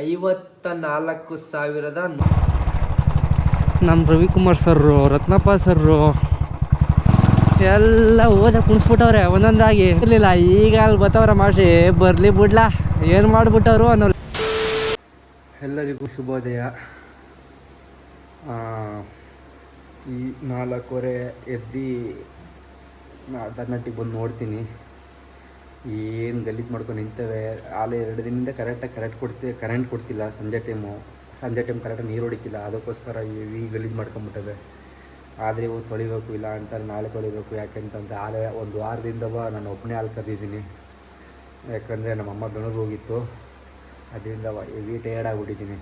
ಐವತ್ತ ನಾಲ್ಕು ಸಾವಿರದ ನಮ್ಮ ರವಿಕುಮಾರ್ ಸರ್ರು ರತ್ನಪ್ಪ ಸರ್ರು ಎಲ್ಲ ಓದ ಕುಣಿಸ್ಬಿಟ್ಟವ್ರೆ ಒಂದೊಂದಾಗಿ. ಇರಲಿಲ್ಲ ಈಗ ಅಲ್ಲಿ ಬತ್ತವ್ರ ಮಾಷಿ ಬರಲಿ ಬಿಡ್ಲಾ ಏನು ಮಾಡಿಬಿಟ್ಟವ್ರು ಅನ್ನೋ ಎಲ್ಲರಿಗೂ ಶುಭೋದಯ. ಆ, ಈ ನಾಲ್ಕೂವರೆ ಎದ್ದು ದನ್ನಟ್ಟಿಗೆ ಬಂದು ನೋಡ್ತೀನಿ. ಏನು ಗಲೀಜು ಮಾಡ್ಕೊಂಡು ನಿಂತವೆ? ಆಲೆ ಎರಡು ದಿನದಿಂದ ಕರೆಕ್ಟಾಗಿ ಕರೆಕ್ಟ್ ಕೊಡ್ತಿ ಕರೆಂಟ್ ಕೊಡ್ತಿಲ್ಲ ಸಂಜೆ ಟೈಮು ಸಂಜೆ ಟೈಮ್ ಕರೆಕ್ಟಾಗಿ ನೀರು ಹೊಡಿತಿಲ್ಲ. ಅದಕ್ಕೋಸ್ಕರ ಈ ಗಲೀಜು ಮಾಡ್ಕೊಂಬಿಟ್ಟವೆ. ಆದರೆ ಇವು ತೊಳಿಬೇಕು ಇಲ್ಲ ಅಂತಾರೆ ನಾಳೆ ತೊಳಿಬೇಕು. ಯಾಕೆಂತಂದರೆ ಆಲೆ ಒಂದು ವಾರದಿಂದ ನಾನು ಒಬ್ಬನೇ ಹಾಲು ಕರೆದಿದ್ದೀನಿ ಯಾಕಂದರೆ ನಮ್ಮಮ್ಮ ಬೆಂಗಳೂರು ಹೋಗಿತ್ತು. ಅದರಿಂದ ಹೆವಿ ಟಯರ್ಡ್ ಆಗಿಬಿಟ್ಟಿದ್ದೀನಿ.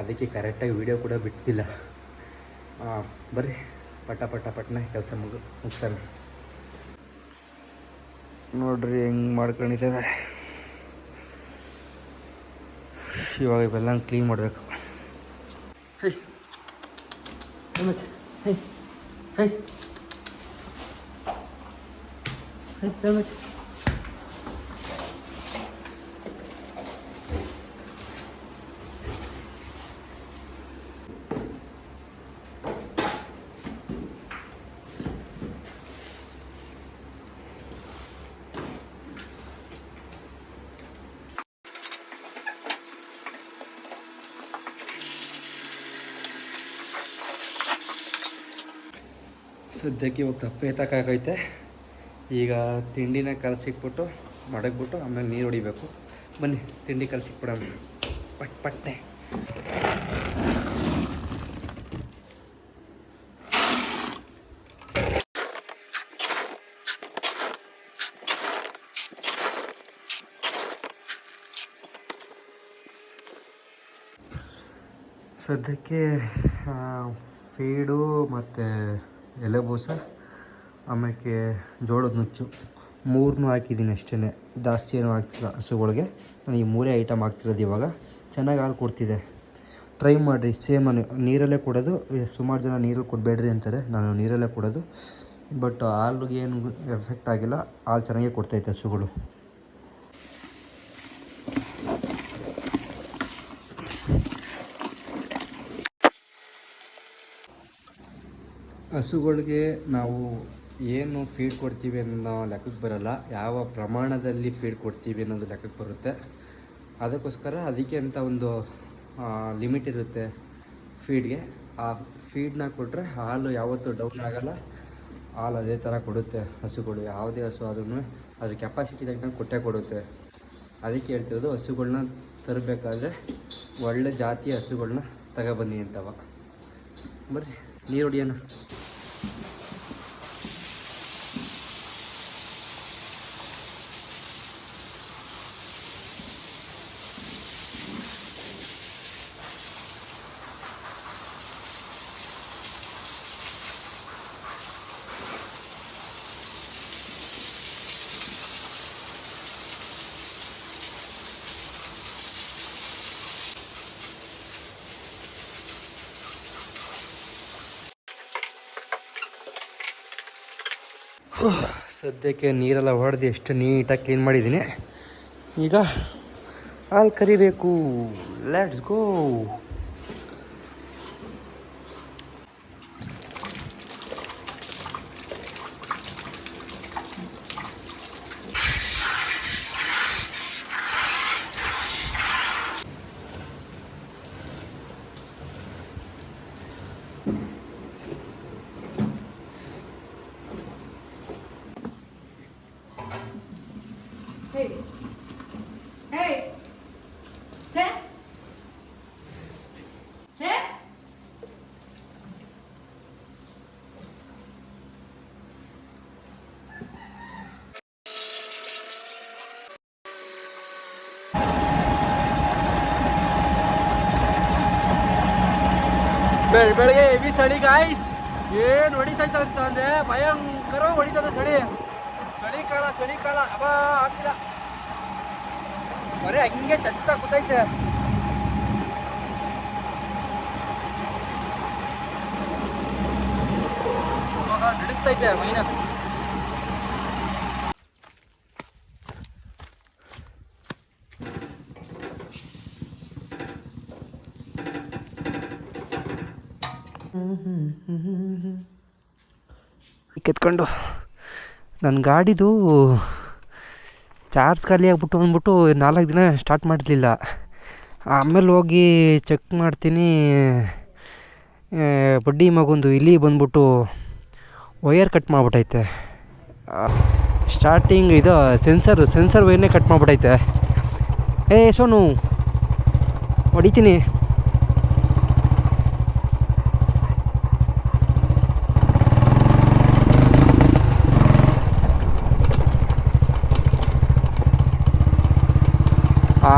ಅದಕ್ಕೆ ಕರೆಕ್ಟಾಗಿ ವೀಡಿಯೋ ಕೂಡ ಬಿಡ್ತಿಲ್ಲ ಬರ್ರಿ. ಪಟ ಪಟ ಪಟ್ನೆ ಕೆಲಸ ಮುಗ, ಮುಗ್ಸೋಣ. ನೋಡ್ರಿ ಹೆಂಗೆ ಮಾಡ್ಕೊಂಡಿದ್ದೇವೆ. ಇವಾಗ ಇವೆಲ್ಲ ಕ್ಲೀನ್ ಮಾಡಬೇಕು. ಹೈ. ಹೇ. ಹೈ. ಹೈ ಸದ್ಯಕ್ಕೆ ಇವಾಗ ತಪ್ಪು ಎತ್ತಕ್ಕಾಗೈತೆ ಈಗ ತಿಂಡಿನ ಕಲಸಿಕ್ಬಿಟ್ಟು ಮಡಗ್ಬಿಟ್ಟು ಆಮೇಲೆ ನೀರು ಹೊಡಿಬೇಕು. ಬನ್ನಿ, ತಿಂಡಿ ಕಲಸಿಕ್ಬಿಡೋಣ ಪಟ್ ಪಟ್ಟೆ ಸದ್ಯಕ್ಕೆ ಫೀಡು ಮತ್ತು ಎಲೆಬೂಸ ಆಮೇಲೆ ಜೋಳದ ನುಚ್ಚು. ಮೂರನ್ನೂ ಹಾಕಿದ್ದೀನಿ ಅಷ್ಟೇ ಜಾಸ್ತಿ ಏನೂ ಹಾಕ್ತಿಲ್ಲ ಹಸುಗಳಿಗೆ. ನಾನು ಈ ಮೂರೇ ಐಟಮ್ ಹಾಕ್ತಿರೋದು ಇವಾಗ. ಚೆನ್ನಾಗಿ ಹಾಲು ಕೊಡ್ತಿದೆ. ಟ್ರೈ ಮಾಡಿರಿ. ಸೇಮ್ ನೀರಲ್ಲೇ ಕೊಡೋದು. ಸುಮಾರು ಜನ ನೀರಲ್ಲಿ ಕೊಡಬೇಡ್ರಿ ಅಂತಾರೆ. ನಾನು ನೀರಲ್ಲೇ ಕೊಡೋದು. ಬಟ್ ಹಾಲಿಗೆ ಏನು ಎಫೆಕ್ಟ್ ಆಗಿಲ್ಲ. ಹಾಲು ಚೆನ್ನಾಗೇ ಕೊಡ್ತೈತೆ ಹಸುಗಳು. ಹಸುಗಳಿಗೆ ನಾವು ಏನು ಫೀಡ್ ಕೊಡ್ತೀವಿ ಅನ್ನೋ ಲೆಕ್ಕಕ್ಕೆ ಬರಲ್ಲ. ಯಾವ ಪ್ರಮಾಣದಲ್ಲಿ ಫೀಡ್ ಕೊಡ್ತೀವಿ ಅನ್ನೋದು ಲೆಕ್ಕಕ್ಕೆ ಬರುತ್ತೆ. ಅದಕ್ಕೋಸ್ಕರ ಅದಕ್ಕೆ ಅಂತ ಒಂದು ಲಿಮಿಟ್ ಇರುತ್ತೆ ಫೀಡ್ಗೆ ಆ ಫೀಡ್ನ ಕೊಟ್ಟರೆ ಹಾಲು ಯಾವತ್ತೂ ಡೌನ್ ಆಗಲ್ಲ. ಹಾಲು ಅದೇ ಥರ ಕೊಡುತ್ತೆ ಹಸುಗಳು. ಯಾವುದೇ ಹಸು ಆದ್ರೂ ಅದ್ರ ಕೆಪಾಸಿಟಿ ತಕ್ಕಂಗೆ ಕೊಟ್ಟೆ ಕೊಡುತ್ತೆ. ಅದಕ್ಕೆ ಹೇಳ್ತಿರೋದು ಹಸುಗಳನ್ನ ತರಬೇಕಾದ್ರೆ ಒಳ್ಳೆ ಜಾತಿಯ ಹಸುಗಳನ್ನ ತಗೊಬನ್ನಿ ಅಂತವ. ಬರ್ರಿ, ನೀರು ಹೊಡಿಯೋಣ. ಸದ್ಯಕ್ಕೆ ನೀರೆಲ್ಲ ಹೊಡೆದು ಎಷ್ಟು ನೀಟಾಗಿ ಕ್ಲೀನ್ ಮಾಡಿದ್ದೀನಿ. ಈಗ ಹಾಲು ಕರಿಬೇಕು. ಲೆಟ್ಸ್ ಗೋ ಬೆಳ ಬೆಳಗ್ಗೆ ಹೆವಿ ಚಳಿ ಗಾಯ್ಸ್ ಏನು ಹೊಡಿತೈತ ಅಂತ ಅಂದ್ರೆ ಭಯಂಕರ ಹೊಡಿತದೆ ಚಳಿ. ಚಳಿಕಾಲ ಚಳಿಕಾಲ ಅಬ್ಬ ಆಗ್ತಿಲ್ಲ ಬರೀ ಹಂಗೆ ಚತ್ತ ಕೂತೈತೆ. ನಡೆಸ್ತೈತೆ ಮೈನ. ಕೆತ್ಕೊಂಡು ನನ್ನ ಗಾಡಿದು ಚಾರ್ಜ್ ಖಾಲಿ ಆಗಿಬಿಟ್ಟು ಅಂದ್ಬಿಟ್ಟು ನಾಲ್ಕು ದಿನ ಸ್ಟಾರ್ಟ್ ಮಾಡಲಿಲ್ಲ. ಆಮೇಲೆ ಹೋಗಿ ಚೆಕ್ ಮಾಡ್ತೀನಿ. ಬಡ್ಡಿ ಮಗೊಂದು ಇಲ್ಲಿ ಬಂದ್ಬಿಟ್ಟು ವಯರ್ ಕಟ್ ಮಾಡಿಬಿಟ್ಟೈತೆ ಸ್ಟಾರ್ಟಿಂಗ್ ಇದು ಸೆನ್ಸರ್ ಸೆನ್ಸರ್ ವೈರ್ನೇ ಕಟ್ ಮಾಡಿಬಿಟ್ಟೈತೆ ಏ, ಸೋನು, ಹೊಡಿತೀನಿ.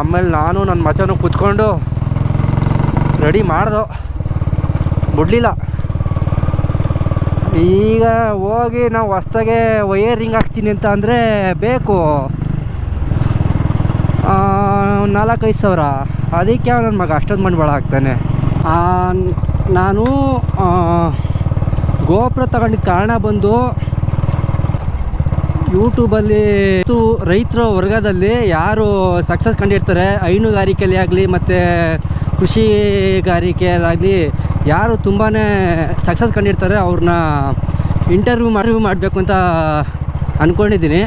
ಆಮೇಲೆ ನಾನು ನನ್ನ ಮಚನೂ ಕೂತ್ಕೊಂಡು ರೆಡಿ ಮಾಡ್ದು. ಬಿಡಲಿಲ್ಲ ಈಗ ಹೋಗಿ ನಾವು ಹೊಸ್ದಾಗೆ ವಯರಿಂಗ್ ಹಾಕ್ತೀನಿ ಅಂತ ಅಂದರೆ ಬೇಕು. ನಾಲ್ಕೈದು ಸಾವಿರ. ಅದಕ್ಕೆ ನನ್ನ ಮಗ ಅಷ್ಟೊಂದು ಮಂಡ್ಬಾಳ ಹಾಕ್ತಾನೆ. ನಾನು ಗೋಪುರ ತಗೊಂಡಿದ್ದ ಕಾರಣ ಬಂದು ಯೂಟ್ಯೂಬಲ್ಲಿ ಇದು ರೈತರ ವರ್ಗದಲ್ಲಿ ಯಾರು ಸಕ್ಸಸ್ ಕಂಡಿರ್ತಾರೆ, ಹೈನುಗಾರಿಕೆಯಲ್ಲಿ ಆಗಲಿ ಮತ್ತು ಕೃಷಿಗಾರಿಕೆಯಲ್ಲಾಗಲಿ ಯಾರು ತುಂಬಾ ಸಕ್ಸಸ್ ಕಂಡಿರ್ತಾರೆ ಅವ್ರನ್ನ ಇಂಟರ್ವ್ಯೂ ಮಾಡಿ ಮಾಡಬೇಕು ಅಂತ ಅಂದ್ಕೊಂಡಿದ್ದೀನಿ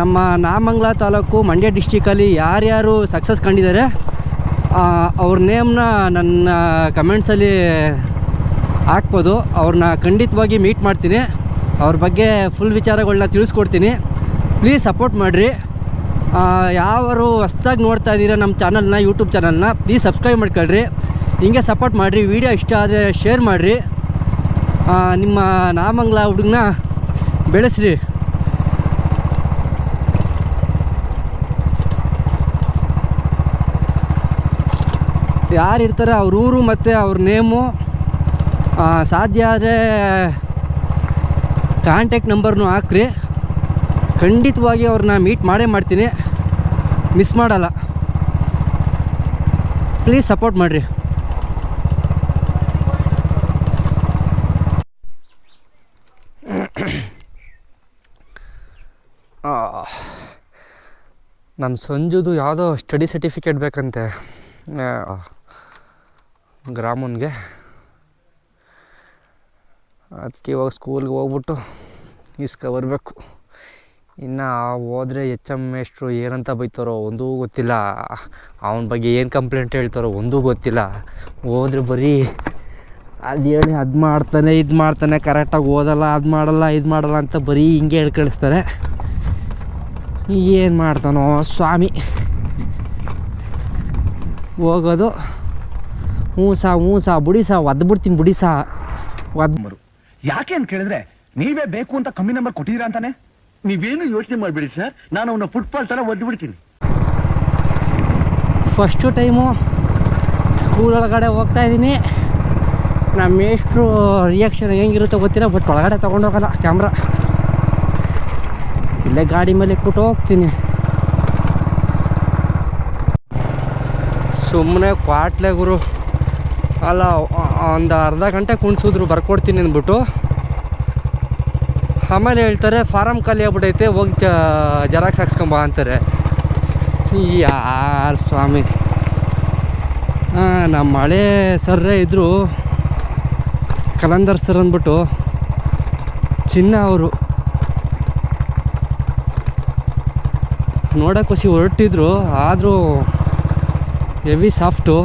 ನಮ್ಮ ನಾಮಂಗ್ಲ ತಾಲೂಕು ಮಂಡ್ಯ ಡಿಸ್ಟಿಕಲ್ಲಿ ಯಾರ್ಯಾರು ಸಕ್ಸಸ್ ಕಂಡಿದ್ದಾರೆ ಅವ್ರ ನೇಮ್ನ ನನ್ನ ಕಮೆಂಟ್ಸಲ್ಲಿ ಹಾಕ್ಬೋದು. ಅವ್ರನ್ನ ಖಂಡಿತವಾಗಿ ಮೀಟ್ ಮಾಡ್ತೀನಿ. ಅವ್ರ ಬಗ್ಗೆ ಫುಲ್ ವಿಚಾರಗಳನ್ನ ತಿಳಿಸ್ಕೊಡ್ತೀನಿ. ಪ್ಲೀಸ್ ಸಪೋರ್ಟ್ ಮಾಡಿರಿ. ಯಾರು ಹೊಸ್ದಾಗಿ ನೋಡ್ತಾ ಇದ್ದೀರಾ ನಮ್ಮ ಚಾನಲ್ನ ಯೂಟ್ಯೂಬ್ ಚಾನಲ್ನ ಪ್ಲೀಸ್ ಸಬ್ಸ್ಕ್ರೈಬ್ ಮಾಡ್ಕೊಳ್ರಿ. ಹಿಂಗೆ ಸಪೋರ್ಟ್ ಮಾಡಿರಿ ವಿಡಿಯೋ ಇಷ್ಟ ಆದರೆ ಶೇರ್ ಮಾಡಿರಿ. ನಿಮ್ಮ ನಾಮಂಗ್ಲ ಹುಡುಗನ ಬೆಳೆಸ್ರಿ. ಯಾರು ಇರ್ತಾರೆ ಅವ್ರ ಊರು ಮತ್ತು ಅವ್ರ ನೇಮು ಸಾಧ್ಯ ಆದರೆ ಕಾಂಟ್ಯಾಕ್ಟ್ ನಂಬರ್ನು ಹಾಕ್ರಿ. ಖಂಡಿತವಾಗಿ ಅವ್ರನ್ನ ಮೀಟ್ ಮಾಡೇ ಮಾಡ್ತೀನಿ. ಮಿಸ್ ಮಾಡಲ್ಲ. ಪ್ಲೀಸ್ ಸಪೋರ್ಟ್ ಮಾಡಿರಿ. ನಮ್ಮ ಸಂಜುದು ಯಾವುದೋ ಸ್ಟಡಿ ಸರ್ಟಿಫಿಕೇಟ್ ಬೇಕಂತೆ. ಗ್ರಾಮನ್ಗೆ. ಅದಕ್ಕೆ ಇವಾಗ ಸ್ಕೂಲ್ಗೆ ಹೋಗ್ಬಿಟ್ಟು ಇಸ್ಕ ಬರಬೇಕು. ಇನ್ನು ಹೋದರೆ ಎಚ್ ಎಂ ಮೇಷ್ಟ್ರು ಏನಂತ ಬೈತಾರೋ ಒಂದೂ ಗೊತ್ತಿಲ್ಲ. ಅವನ ಬಗ್ಗೆ ಏನು ಕಂಪ್ಲೇಂಟ್ ಹೇಳ್ತಾರೋ ಒಂದೂ ಗೊತ್ತಿಲ್ಲ. ಹೋದ್ರೆ ಬರೀ ಅದು ಹೇಳಿ ಅದು ಮಾಡ್ತಾನೆ, ಇದು ಮಾಡ್ತಾನೆ ಕರೆಕ್ಟಾಗಿ ಓದಲ್ಲ, ಅದು ಮಾಡಲ್ಲ, ಇದು ಮಾಡಲ್ಲ ಅಂತ ಬರೀ ಹಿಂಗೆ ಹೇಳಿ ಕಳಿಸ್ತಾರೆ. ಏನು ಮಾಡ್ತಾನೋ ಸ್ವಾಮಿ. ಹೋಗೋದು. ಹ್ಞೂ ಸಾ ಹ್ಞೂ ಸಾ, ಬಿಡಿ ಸಾ ಒದ್ದು ಬಿಡ್ತೀನಿ ಬುಡಿ ಸಾ. ಒದ್ದು ಯಾಕೆ ಅಂತ ಕೇಳಿದ್ರೆ ನೀವೇ ಬೇಕು ಅಂತ ಕಮ್ಮಿ ನಂಬರ್ ಕೊಟ್ಟಿದ್ದೀರಾ ಅಂತಾನೆ? ನೀವೇನು ಯೋಚನೆ ಮಾಡಿಬಿಡಿ ಸರ್. ನಾನು ಅವನ ಫುಟ್ಬಾಲ್ ತರ ಒದ್ದು ಬಿಡ್ತೀನಿ ಫಸ್ಟು ಟೈಮು ಸ್ಕೂಲ್ ಒಳಗಡೆ ಹೋಗ್ತಾ ಇದ್ದೀನಿ. ನಮ್ಮ ಮೇಷ್ಟ್ರು ರಿಯಾಕ್ಷನ್ ಹೆಂಗಿರುತ್ತೋ ಗೊತ್ತಿಲ್ಲ ಬಟ್ ಒಳಗಡೆ ತೊಗೊಂಡೋಗಲ್ಲ ಕ್ಯಾಮ್ರಾ ಇಲ್ಲೇ ಗಾಡಿ ಮೇಲೆ ಕೂತು ಹೋಗ್ತೀನಿ. ಸುಮ್ಮನೆ ಕ್ವಾಟ್ಲೆ ಗುರು. ಅಲ್ಲ ಒಂದು ಅರ್ಧ ಗಂಟೆ ಕುಣಿಸಿದ್ರು, ಬರ್ಕೊಡ್ತೀನಿ ಅಂದ್ಬಿಟ್ಟು. ಆಮೇಲೆ ಹೇಳ್ತಾರೆ ಫಾರಮ್ ಖಾಲಿ ಆಗ್ಬಿಟ್ಟೈತೆ ಹೋಗಿ ಜೆರಾಕ್ಸ್ ಹಾಕ್ಸ್ಕೊಂಬ ಅಂತಾರೆ. ಯಾರು ಸ್ವಾಮಿ? ನಮ್ಮ ಹಳೆ ಸರ್ರೇ ಇದ್ದರು ಕಲಂದರ್ ಸರ್ ಅಂದ್ಬಿಟ್ಟು, ಚಿನ್ನ ಅವರು. ನೋಡೋಕ್ಕೋಸಿ ಹೊರಟಿದ್ರು, ಆದರೂ ಹೆವಿ ಸಾಫ್ಟು,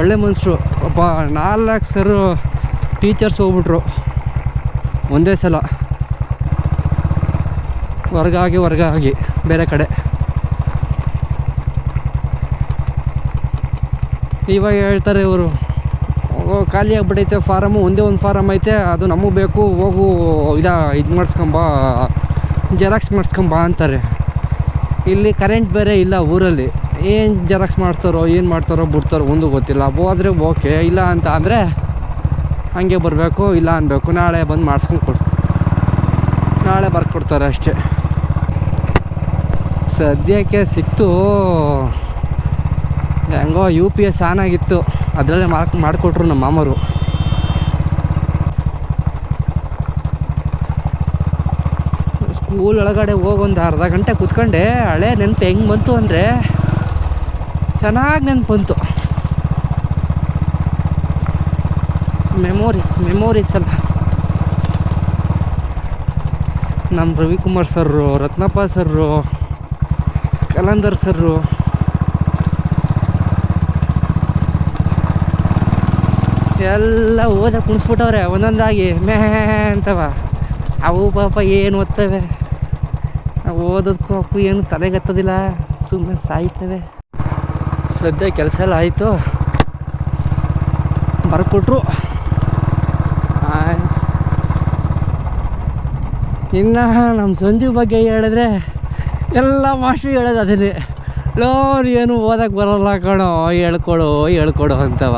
ಒಳ್ಳೆ ಮನುಷ್ಯರು ಒಬ್ಬ ನಾಲ್ಕು ಸರು ಟೀಚರ್ಸ್ ಹೋಗ್ಬಿಟ್ರು. ಒಂದೇ ಸಲ. ವರ್ಗ ಆಗಿ ಬೇರೆ ಕಡೆ. ಇವಾಗ ಹೇಳ್ತಾರೆ ಇವರು ಖಾಲಿ ಆಗ್ಬಿಟ್ಟೈತೆ ಫಾರಮು ಒಂದೇ ಒಂದು ಫಾರಮ್ ಐತೆ, ಅದು ನಮಗೆ ಬೇಕು, ಹೋಗು, ಇದ, ಇದು ಮಾಡಿಸ್ಕೊಂಬ, ಜೆರಾಕ್ಸ್ ಮಾಡಿಸ್ಕೊಂಬ ಅಂತಾರೆ. ಇಲ್ಲಿ ಕರೆಂಟ್ ಬೇರೆ ಇಲ್ಲ ಊರಲ್ಲಿ. ಏನು ಜೆರಾಕ್ಸ್ ಮಾಡ್ತಾರೋ, ಏನು ಮಾಡ್ತಾರೋ ಬಿಡ್ತಾರೋ ಒಂದು ಗೊತ್ತಿಲ್ಲ. ಹೋದ್ರೆ ಓಕೆ, ಇಲ್ಲ ಅಂತ ಅಂದರೆ ಹಂಗೆ ಬರಬೇಕು, ಇಲ್ಲ ಅನ್ಬೇಕು. ನಾಳೆ ಬಂದು ಮಾಡಿಸ್ಕೊಂಡು ಕೊಡ್ ನಾಳೆ ಬರ್ಕೊಡ್ತಾರೆ ಅಷ್ಟೇ. ಸದ್ಯಕ್ಕೆ ಸಿಕ್ತು, ಹೆಂಗೋ ಯು ಪಿ ಎಸ್ ಆನ್ ಆಗಿತ್ತು. ಅದರಲ್ಲೇ ಮಾರ್ಕ್ ಮಾಡಿಕೊಟ್ರು ನಮ್ಮ ಮಾಮರು. ಸ್ಕೂಲ್ ಒಳಗಡೆ ಹೋಗಿ ಒಂದು ಅರ್ಧ ಗಂಟೆ ಕೂತ್ಕೊಂಡೆ, ಹಳೆ ನೆನಪು ಹೆಂಗೆ ಬಂತು ಅಂದರೆ ಚೆನ್ನಾಗಿ ನೆನಪು ಬಂತು ಮೆಮೊರೀಸ್ ಮೆಮೊರೀಸ್ ಅಲ್ಲ ನಮ್ಮ Ravikumar sir, Ratnappa sir, Kalandar sir. ಎಲ್ಲ ಓದ ಕುಣಿಸ್ಬಿಟ್ಟವ್ರೆ ಒಂದೊಂದಾಗಿ. ಮೇ ಅಂತವ. ಅವು ಪಾಪ ಏನು ಓದ್ತವೆ? ಓದೋದಕ್ಕೂ ಅವಕ್ಕೂ ಏನು ತಲೆಗತ್ತದಿಲ್ಲ ಸುಮ್ಮನೆ ಸಾಯ್ತವೆ. ಸದ್ಯ ಕೆಲಸ ಎಲ್ಲ ಆಯಿತು. ಬರ್ಕೊಟ್ರು. ಇನ್ನು ನಮ್ಮ ಸಂಜು ಬಗ್ಗೆ ಹೇಳಿದ್ರೆ ಎಲ್ಲ ಮಾಸ್ಟ್ರು ಹೇಳೋದು ಅದೇ ಲೋ ಏನು ಓದಕ್ಕೆ ಬರೋಲ್ಲ ಕಣೋ, ಹೇಳ್ಕೊಡು ಹೇಳ್ಕೊಡು ಅಂತವ.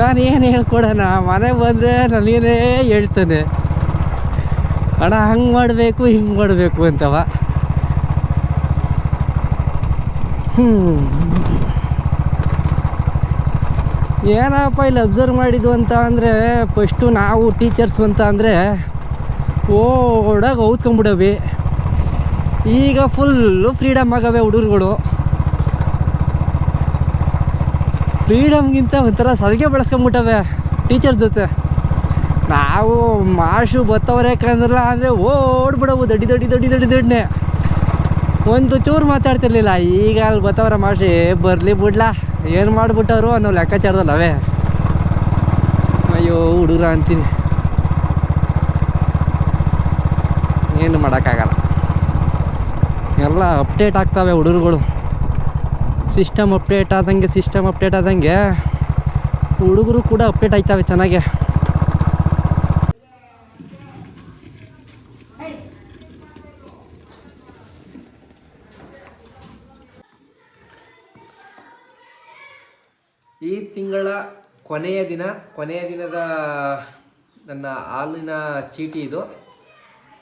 ನಾನು ಏನು ಹೇಳ್ಕೊಡೋಣ ಮನೆಗೆ ಬಂದರೆ ನನಗೇನೇ ಹೇಳ್ತಾನೆ. ಅಣ್ಣ, ಹಂಗೆ ಮಾಡಬೇಕು, ಹಿಂಗೆ ಮಾಡಬೇಕು ಅಂತವ. ಹ್ಞೂ ಏನಪ್ಪ ಇಲ್ಲಿ ಅಬ್ಸರ್ವ್ ಮಾಡಿದ್ವು ಅಂತ ಅಂದರೆ ಫಸ್ಟು ನಾವು ಟೀಚರ್ಸ್ ಅಂತ ಅಂದರೆ ಓಡಾಗ ಔತ್ಕೊಂಬಿಡವಿ ಈಗ ಫುಲ್ಲು ಫ್ರೀಡಮ್ ಆಗವೆ ಹುಡುಗರುಗಳು. ಫ್ರೀಡಮ್ಗಿಂತ ಒಂಥರ ಸಲಿಗೆ ಬೆಳೆಸ್ಕೊಂಬಿಟ್ಟವೆ ಟೀಚರ್ಸ್ ಜೊತೆ. ನಾವು ಮಾಷು ಬತ್ತವ್ರೆ ಕಂದ್ರಲ್ಲ ಅಂದರೆ ಓಡ್ಬಿಡವು ದಡ್ಡಿ ದಡ್ಡಿ ದಡ್ಡಿ ದಡ್ಡಿ ದಡ್ನೆ ಒಂದು ಚೂರು ಮಾತಾಡ್ತಿರ್ಲಿಲ್ಲ. ಈಗ ಅಲ್ಲಿ ಗೊತ್ತವ್ರ ಮಾಷಿ ಬರಲಿ ಬಿಡ್ಲಾ. ಏನು ಮಾಡಿಬಿಟ್ಟವ್ರು ಅನ್ನೋ ಲೆಕ್ಕಾಚಾರದಲ್ಲ ಅವೇ. ಅಯ್ಯೋ, ಹುಡುಗ್ರ ಅಂತೀನಿ. ಏನು ಮಾಡೋಕ್ಕಾಗಲ್ಲ. ಎಲ್ಲ ಅಪ್ಡೇಟ್ ಆಗ್ತವೆ ಹುಡುಗರುಗಳು. ಸಿಸ್ಟಮ್ ಅಪ್ಡೇಟ್ ಆದಂಗೆ ಸಿಸ್ಟಮ್ ಅಪ್ಡೇಟ್ ಆದಂಗೆ ಹುಡುಗರು ಕೂಡ ಅಪ್ಡೇಟ್ ಆಯ್ತವೆ ಚೆನ್ನಾಗೆ Hey, ಈ ತಿಂಗಳ ಕೊನೆಯ ದಿನ, ಕೊನೆಯ ದಿನದ ನನ್ನ ಹಾಲಿನ ಚೀಟಿ ಇದು.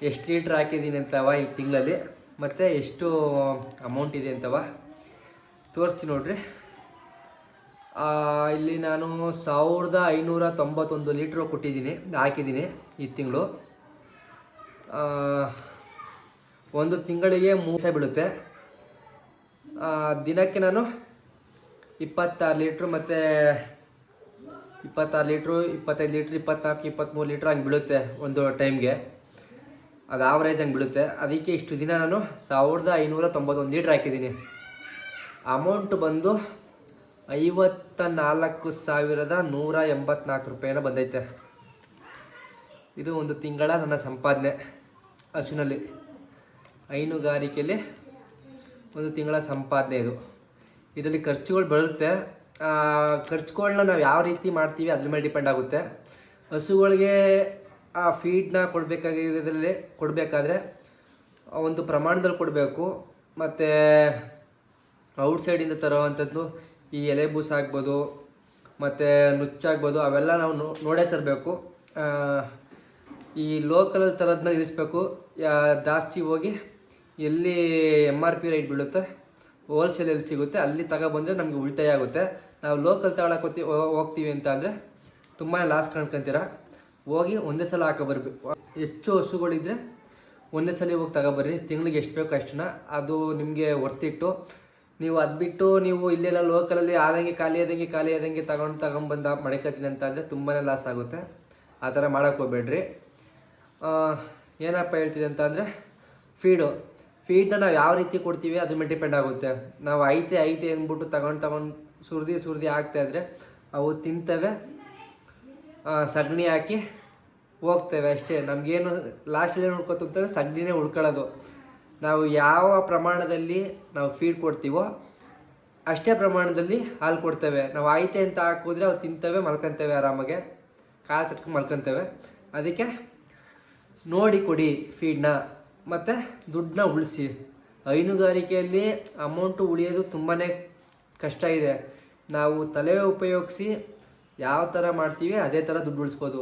ಎಷ್ಟು ಲೀಟ್ರ್ ಹಾಕಿದ್ದೀನಿ ಅಂತವ ಈ ತಿಂಗಳಲ್ಲಿ, ಮತ್ತು ಎಷ್ಟು ಅಮೌಂಟ್ ಇದೆ ಅಂತವ ತೋರಿಸ್ತೀನಿ ನೋಡ್ರಿ. ಇಲ್ಲಿ ನಾನು ಸಾವಿರದ ಐನೂರ ತೊಂಬತ್ತೊಂದು ಲೀಟ್ರು ಕೊಟ್ಟಿದ್ದೀನಿ, ಹಾಕಿದ್ದೀನಿ ಈ ತಿಂಗಳು. ಒಂದು ತಿಂಗಳಿಗೆ ಸಾವಿರ ಬೀಳುತ್ತೆ. ದಿನಕ್ಕೆ ನಾನು ಇಪ್ಪತ್ತಾರು ಲೀಟ್ರು ಮತ್ತು ಇಪ್ಪತ್ತಾರು ಲೀಟ್ರು, ಇಪ್ಪತ್ತೈದು ಲೀಟ್ರ್, ಇಪ್ಪತ್ನಾಲ್ಕು ಇಪ್ಪತ್ತ್ಮೂರು ಲೀಟ್ರ್ ಹಂಗೆ ಬೀಳುತ್ತೆ ಒಂದು ಟೈಮ್ಗೆ. ಅದು ಆವ್ರೇಜ್ ಹಂಗೆ ಬೀಳುತ್ತೆ. ಅದಕ್ಕೆ ಇಷ್ಟು ದಿನ ನಾನು ಸಾವಿರದ ಐನೂರ ತೊಂಬತ್ತೊಂದು ಲೀಟ್ರ್ ಹಾಕಿದ್ದೀನಿ. ಅಮೌಂಟ್ ಬಂದು ಐವತ್ತ ನಾಲ್ಕು ಸಾವಿರದ ನೂರ ಎಂಬತ್ನಾಲ್ಕು ರೂಪಾಯಿನ ಬಂದೈತೆ. ಇದು ಒಂದು ತಿಂಗಳ ನನ್ನ ಸಂಪಾದನೆ ಹಸುವಿನಲ್ಲಿ. ಹೈನುಗಾರಿಕೆಯಲ್ಲಿ ಒಂದು ತಿಂಗಳ ಸಂಪಾದನೆ ಇದು. ಇದರಲ್ಲಿ ಖರ್ಚುಗಳು ಬರುತ್ತೆ ಖರ್ಚುಗಳನ್ನ ನಾವು ಯಾವ ರೀತಿ ಮಾಡ್ತೀವಿ ಅದ್ರ ಮೇಲೆ ಡಿಪೆಂಡ್ ಆಗುತ್ತೆ. ಹಸುಗಳಿಗೆ ಆ ಫೀಡ್ನ ಕೊಡಬೇಕಾಗಿರೋದ್ರಲ್ಲಿ ಕೊಡಬೇಕಾದ್ರೆ ಒಂದು ಪ್ರಮಾಣದಲ್ಲಿ ಕೊಡಬೇಕು. ಮತ್ತು ಔಟ್ಸೈಡಿಂದ ತರೋವಂಥದ್ದು ಈ ಎಲೆ ಬೂಸ ಆಗ್ಬೋದು, ಮತ್ತು ನುಚ್ಚಾಗ್ಬೋದು, ಅವೆಲ್ಲ ನಾವು ನೋಡೇ ತರಬೇಕು. ಈ ಲೋಕಲಲ್ಲಿ ತರೋದನ್ನ ನಿಲ್ಲಿಸ್ಬೇಕು. ಜಾಸ್ತಿ ಹೋಗಿ ಎಲ್ಲಿ ಎಂ ಆರ್ ಪಿ ರೈಟ್ ಬೀಳುತ್ತೆ ಹೋಲ್ಸೇಲ್ ಎಲ್ಲಿ ಸಿಗುತ್ತೆ. ಅಲ್ಲಿ ತಗೊಬಂದರೆ ನಮಗೆ ಉಳಿತಾಯ ಆಗುತ್ತೆ. ನಾವು ಲೋಕಲ್ ತಗೊಳಕ್ಕೆ ಹೋಗ್ತಿ- ಹೋಗ್ತೀವಿ ಅಂತ ಅಂದರೆ ತುಂಬಾ ಲಾಸ್ ಕಾಣ್ಕೊಂತೀರ. ಹೋಗಿ ಒಂದೇ ಸಲ ಹಾಕೋ ಬರ್ಬೇಕು ಹೆಚ್ಚು ಹಸುಗಳಿದ್ರೆ ಒಂದೇ ಸಲ ಹೋಗಿ ತಗೊಬರ್ರಿ ತಿಂಗಳಿಗೆ ಎಷ್ಟು ಬೇಕು ಅಷ್ಟನ್ನ. ಅದು ನಿಮಗೆ ವರ್ತಿಟ್ಟು ನೀವು ಅದು ಬಿಟ್ಟು ನೀವು ಇಲ್ಲೆಲ್ಲ ಲೋಕಲಲ್ಲಿ ಆದಂಗೆ ಖಾಲಿ ಆದಂಗೆ ಖಾಲಿ ಆದಂಗೆ ತಗೊಂಡು ತಗೊಂಬಂದು ಮಡಿಕತ್ತೀನಿ ಅಂತ ಅಂದರೆ ತುಂಬಾ ಲಾಸ್ ಆಗುತ್ತೆ. ಆ ಥರ ಮಾಡೋಕ್ಕೆ ಹೋಗ್ಬೇಡ್ರಿ. ಆ, ಏನಪ್ಪ ಹೇಳ್ತಿದೆ ಅಂತ ಅಂದರೆ ಫೀಡು ಫೀಡ್ನ ನಾವು ಯಾವ ರೀತಿ ಕೊಡ್ತೀವಿ ಅದ್ರ ಮೇಲೆ ಡಿಪೆಂಡ್ ಆಗುತ್ತೆ. ನಾವು ಐತೆ ಐತೆ ಅಂದ್ಬಿಟ್ಟು ತಗೊಂಡು ತಗೊಂಡು ಸುರಿದಿ ಸುರಿದಿ ಆಗ್ತಾ ಇದ್ರೆ ಅವು ತಿಂತವೆ ಸಗಣಿ ಹಾಕಿ ಹೋಗ್ತೇವೆ ಅಷ್ಟೇ. ನಮಗೇನು ಲಾಸ್ಟಲ್ಲಿ ಏನು ಉಳ್ಕೊತಂತಂದ್ರೆ ಸಗಣಿನೇ ಉಳ್ಕೊಳ್ಳೋದು. ನಾವು ಯಾವ ಪ್ರಮಾಣದಲ್ಲಿ ನಾವು ಫೀಡ್ ಕೊಡ್ತೀವೋ ಅಷ್ಟೇ ಪ್ರಮಾಣದಲ್ಲಿ ಹಾಲು ಕೊಡ್ತೇವೆ. ನಾವು ಆಯ್ತೆ ಅಂತ ಹಾಕಿದ್ರೆ ಅವು ತಿಂತವೆ, ಮಲ್ಕೊತೇವೆ ಆರಾಮಾಗೆ. ಕಾಲು ತಚ್ಕೊಂಡು ಮಲ್ಕೊತೇವೆ. ಅದಕ್ಕೆ ನೋಡಿ ಕೊಡಿ ಫೀಡ್ನ ಮತ್ತು ದುಡ್ಡನ್ನ ಉಳಿಸಿ. ಹೈನುಗಾರಿಕೆಯಲ್ಲಿ ಅಮೌಂಟು ಉಳಿಯೋದು ತುಂಬಾ ಕಷ್ಟ ಇದೆ. ನಾವು ತಲೆ ಉಪಯೋಗಿಸಿ ಯಾವ ಥರ ಮಾಡ್ತೀವಿ ಅದೇ ಥರ ದುಡ್ಡು ಉಳಿಸ್ಬೋದು.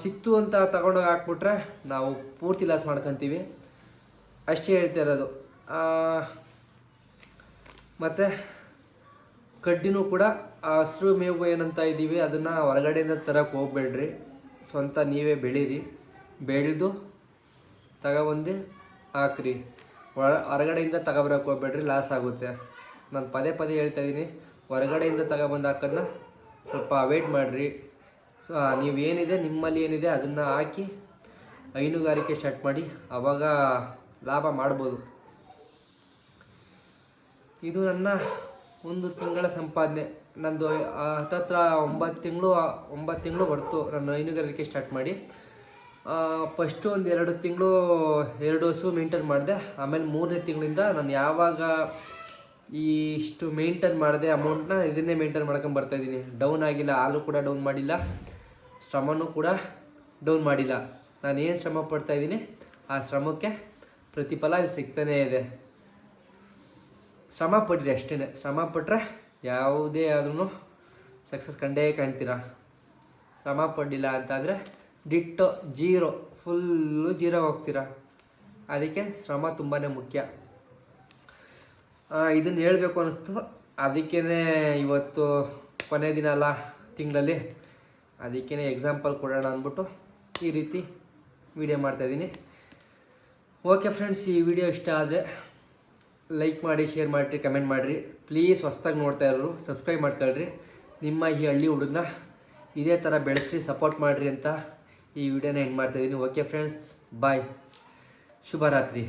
ಸಿಕ್ತು ಅಂತ ತಗೊಂಡೋಗಿ ಹಾಕ್ಬಿಟ್ರೆ ನಾವು ಪೂರ್ತಿ ಲಾಸ್ ಮಾಡ್ಕೊತೀವಿ. ಅಷ್ಟೇ ಹೇಳ್ತಾ ಇರೋದು. ಮತ್ತು ಕಡ್ಡಿನೂ ಕೂಡ ಹಸಿರು ಮೇವು ಏನಂತ ಇದ್ದೀವಿ ಅದನ್ನು ಹೊರಗಡೆಯಿಂದ ತರಕ್ಕೆ ಹೋಗ್ಬೇಡ್ರಿ. ಸ್ವಂತ ನೀವೇ ಬೆಳೀರಿ. ಬೆಳೆದು ತಗೊಬಂದು ಹಾಕ್ರಿ. ಒಳ, ಹೊರಗಡೆಯಿಂದ ತಗೊಬರಕ್ಕೆ ಹೋಗ್ಬೇಡ್ರಿ ಲಾಸ್ ಆಗುತ್ತೆ. ನಾನು ಪದೇ ಪದೇ ಹೇಳ್ತಾ ಇದ್ದೀನಿ ಹೊರಗಡೆಯಿಂದ ತಗೊಬಂದು ಹಾಕೋದನ್ನ ಸ್ವಲ್ಪ ಅವಾಯ್ಡ್ ಮಾಡಿರಿ. ಸೊ ನೀವೇನಿದೆ, ನಿಮ್ಮಲ್ಲಿ ಏನಿದೆ ಅದನ್ನು ಹಾಕಿ ಹೈನುಗಾರಿಕೆ ಸ್ಟಾರ್ಟ್ ಮಾಡಿ ಆವಾಗ ಲಾಭ ಮಾಡ್ಬೋದು. ಇದು ನನ್ನ ಒಂದು ತಿಂಗಳ ಸಂಪಾದನೆ. ನಂದು ಹತ್ತತ್ರ ಒಂಬತ್ತು ತಿಂಗಳು ಒಂಬತ್ತು ತಿಂಗಳು ಹೊರತು ನಾನು ಹೈನುಗಾರಿಕೆ ಸ್ಟಾರ್ಟ್ ಮಾಡಿ ಫಸ್ಟು ಒಂದು ಎರಡು ತಿಂಗಳು, ಎರಡು ಹಸು ಮೇಂಟೈನ್ ಮಾಡಿದೆ. ಆಮೇಲೆ ಮೂರನೇ ತಿಂಗಳಿಂದ ನಾನು ಯಾವಾಗ ಈ ಇಷ್ಟು ಮೇಂಟೈನ್ ಮಾಡಿದೆ ಅಮೌಂಟ್ನ ಇದನ್ನೇ ಮೇಂಟೈನ್ ಮಾಡ್ಕೊಂಡು ಬರ್ತಾಯಿದ್ದೀನಿ ಡೌನ್ ಆಗಿಲ್ಲ, ಹಾಲು ಕೂಡ ಡೌನ್ ಮಾಡಿಲ್ಲ, ಶ್ರಮನೂ ಕೂಡ ಡೌನ್ ಮಾಡಿಲ್ಲ. ನಾನು ಏನು ಶ್ರಮ ಪಡ್ತಾ ಇದ್ದೀನಿ, ಆ ಶ್ರಮಕ್ಕೆ ಪ್ರತಿಫಲ ಇಲ್ಲಿ ಸಿಗ್ತಾನೇ ಇದೆ. ಶ್ರಮ ಪಡ್ರಿ ಅಷ್ಟೇ ಶ್ರಮ ಪಟ್ಟರೆ ಯಾವುದೇ ಆದ್ರೂ ಸಕ್ಸಸ್ ಕಂಡೇ ಕಾಣ್ತೀರಾ. ಶ್ರಮ ಪಡಲಿಲ್ಲ ಅಂತಂದರೆ ಡಿಟ್ಟೋ ಜೀರೋ ಫುಲ್ಲು ಜೀರೋ ಹೋಗ್ತೀರಾ? ಅದಕ್ಕೆ ಶ್ರಮ ತುಂಬಾ ಮುಖ್ಯ. ಇದನ್ನು ಹೇಳಬೇಕು ಅನ್ನಿಸ್ತು. ಅದಕ್ಕೇ ಇವತ್ತು ಕೊನೆ ದಿನ ಅಲ್ಲ ತಿಂಗಳಲ್ಲಿ. ಅದಕ್ಕೇ ಎಕ್ಸಾಂಪಲ್ ಕೊಡೋಣ ಅಂದ್ಬಿಟ್ಟು ಈ ರೀತಿ ವಿಡಿಯೋ ಮಾಡ್ತಾಯಿದ್ದೀನಿ ಓಕೆ ಫ್ರೆಂಡ್ಸ್ ಈ ವಿಡಿಯೋ ಇಷ್ಟ ಆದರೆ ಲೈಕ್ ಮಾಡಿ ಶೇರ್ ಮಾಡಿರಿ ಕಮೆಂಟ್ ಮಾಡಿರಿ. ಪ್ಲೀಸ್ ಹೊಸ್ದಾಗಿ ನೋಡ್ತಾ ಇರೋರು ಸಬ್ಸ್ಕ್ರೈಬ್ ಮಾಡ್ಕೊಳ್ರಿ. ನಿಮ್ಮ ಈ ಹಳ್ಳಿ ಹುಡುಗನ ಇದೇ ಥರ ಬೆಳೆಸಿ ಸಪೋರ್ಟ್ ಮಾಡಿರಿ ಅಂತ ಈ ವಿಡಿಯೋನ ಹೆಂಗೆ ಮಾಡ್ತಾಯಿದ್ದೀನಿ ಓಕೆ ಫ್ರೆಂಡ್ಸ್ ಬಾಯ್ ಶುಭರಾತ್ರಿ.